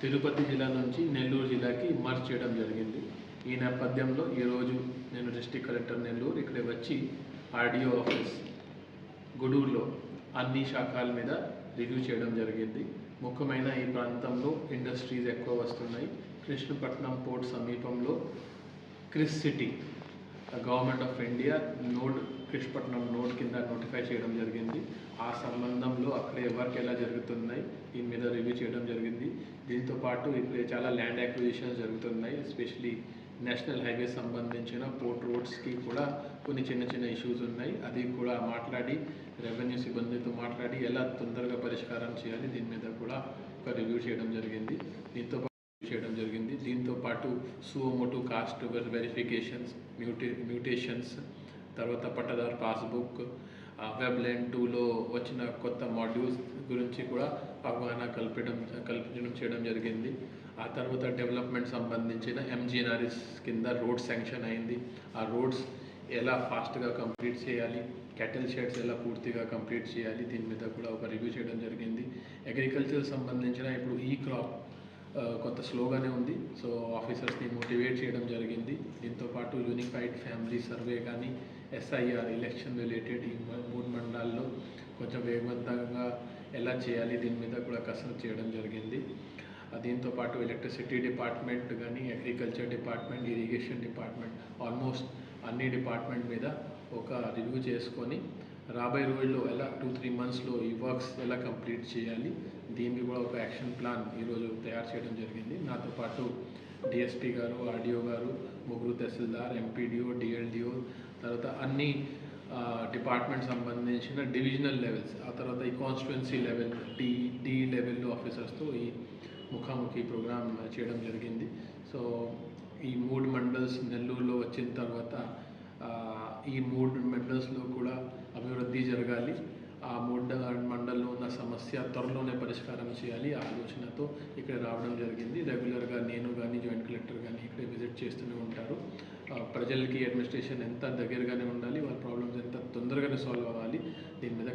తిరుపతి జిల్లా నుంచి నెల్లూరు జిల్లాకి మర్జ్ చేయడం జరిగింది. ఈ నేపథ్యంలో ఈరోజు నేను డిస్ట్రిక్ట్ కలెక్టర్ నెల్లూరు ఇక్కడ వచ్చి ఆర్డీఓ ఆఫీస్ గూడూరులో అన్ని శాఖల మీద రివ్యూ చేయడం జరిగింది. ముఖ్యమైన ఈ ప్రాంతంలో ఇండస్ట్రీస్ ఎక్కువ వస్తున్నాయి. కృష్ణపట్నం పోర్ట్ సమీపంలో Kris city government of India node Krishnapatnam node కింద నోటిఫై చేయడం జరిగింది. ఆ సంబంధం ఉందో అక్కడే వర్క్ ఎలా జరుగుతున్నాయి దీని మీద రివ్యూ చేయడం జరిగింది. దీంతో పాటు ఇక్కడ చాలా ల్యాండ్ అక్విజిషన్స్ జరుగుతున్నాయి ఎస్పెషలీ నేషనల్ హైవే సంబంధించిన పోర్ట్ రోడ్స్కి కూడా కొన్ని చిన్న చిన్న ఇష్యూస్ ఉన్నాయి. అది కూడా మాట్లాడి రెవెన్యూ సిబ్బందితో మాట్లాడి ఎలా తొందరగా పరిష్కారం చేయాలి దీని మీద కూడా ఒక రివ్యూ చేయడం జరిగింది. దీంతో చేయడం జరిగింది. దీంతో పాటు సువోమోటో కాస్ట్ వెరిఫికేషన్స్ మ్యూటే మ్యూటేషన్స్ తర్వాత పట్టదారు పాస్బుక్ వెబ్లైన్ టూలో వచ్చిన కొత్త మాడ్యూల్స్ గురించి కూడా అవగాహన కల్పడం కల్పించడం చేయడం జరిగింది. ఆ తర్వాత డెవలప్మెంట్ సంబంధించిన ఎంజీఎన్ఆర్ఎస్ కింద రోడ్ శాంక్షన్ అయింది. ఆ రోడ్స్ ఎలా ఫాస్ట్గా కంప్లీట్ చేయాలి క్యాటిల్ షెడ్స్ ఎలా పూర్తిగా కంప్లీట్ చేయాలి దీని మీద కూడా ఒక రివ్యూ చేయడం జరిగింది. అగ్రికల్చర్ సంబంధించిన ఇప్పుడు ఈ క్రాప్ కొత్త స్లోగానే ఉంది. సో ఆఫీసర్స్ని మోటివేట్ చేయడం జరిగింది. దీంతో పాటు యూనిఫైడ్ ఫ్యామిలీ సర్వే కానీ ఎస్ఐఆర్ ఎలక్షన్ రిలేటెడ్ ఈ మూడు మండలాల్లో కొంచెం వేగవంతంగా ఎలా చేయాలి దీని మీద కూడా కసరత్తు చేయడం జరిగింది. దీంతోపాటు దీంతో పాటు ఎలక్ట్రిసిటీ డిపార్ట్మెంట్ కానీ agriculture department irrigation department almost అన్ని డిపార్ట్మెంట్ మీద ఒక రివ్యూ చేసుకొని రాబోయే రోజుల్లో ఎలా టూ త్రీ మంత్స్లో ఈ వర్క్స్ ఎలా కంప్లీట్ చేయాలి దీనికి కూడా ఒక యాక్షన్ ప్లాన్ ఈరోజు తయారు చేయడం జరిగింది. నాతో పాటు డిఎస్పీ గారు ఆర్డీఓ గారు ముగ్గురు తహసీల్దార్ ఎంపీడీఓ డిఎల్డిఓ తర్వాత అన్ని డిపార్ట్మెంట్ సంబంధించిన డివిజనల్ లెవెల్స్ ఆ తర్వాత ఈ కాన్స్టిట్యున్సీ లెవెల్ డి డి లెవెల్లో ఆఫీసర్స్తో ఈ ముఖాముఖి ప్రోగ్రామ్ చేయడం జరిగింది. సో ఈ మూడు మండల్స్ నెల్లూరులో వచ్చిన తర్వాత ఈ మూడు మండల్స్లో కూడా అభివృద్ధి జరగాలి. ఆ మూడు మండల్లో ఉన్న సమస్య త్వరలోనే పరిష్కారం చేయాలి. ఆ ఆలోచనతో ఇక్కడ రావడం జరిగింది. రెగ్యులర్గా నేను కానీ జాయింట్ కలెక్టర్ కానీ ఇక్కడ విజిట్ చేస్తూనే ఉంటారు. ప్రజలకి అడ్మినిస్ట్రేషన్ ఎంత దగ్గరగానే ఉండాలి వాళ్ళ ప్రాబ్లమ్స్ ఎంత తొందరగానే సాల్వ్ అవ్వాలి దీని మీద